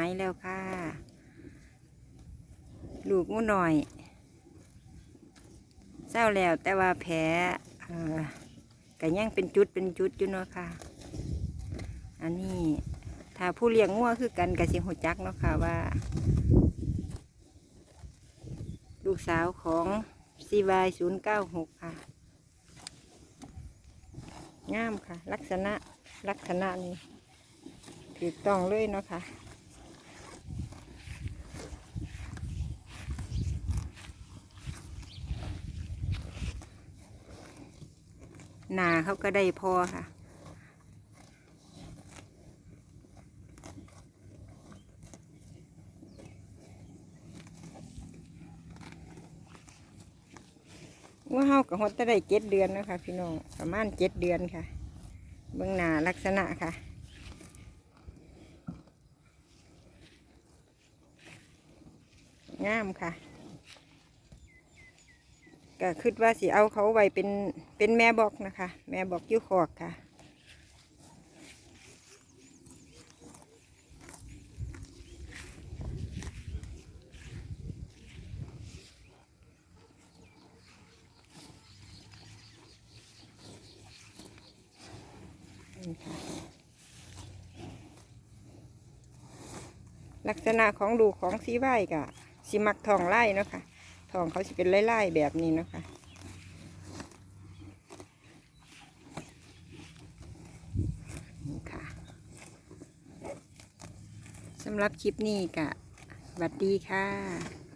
ายแล้วค่ะ ลูกงูหน่อย เศร้าแล้วแต่ว่าแผลเอ่อก็ยังเป็นจุดเป็นจุดอยู่เนาะค่ะ อันนี้ถ้าผู้เลี้ยงงัวคือกันกับสิหัวจักเนาะค่ะว่า ลูกสาวของซีวายศูนย์เก้าหกค่ะ งามค่ะ ลักษณะลักษณะนี้ถูกต้องเลยเนาะค่ะ หนาเขาก็ได้พอค่ะ ว่าเฮากับฮอดจะได้เจ็ดเดือนนะคะพี่น้องประมาณเจ็ดเดือนค่ะ เบื้องหน้าลักษณะค่ะงามค่ะ ก็คิดว่าสิเอาเขาไว้เป็นเป็นแม่บอกนะคะ แม่บอกอยุคอกค่ะลักษณะของลูของสีไว้กะสิมักทองไล่เนาะค่ะ ทองเขาจะเป็นไล่ๆแบบนี้นะคะนี่ค่ะสำหรับคลิปนี้กะสวัสดีค่ะ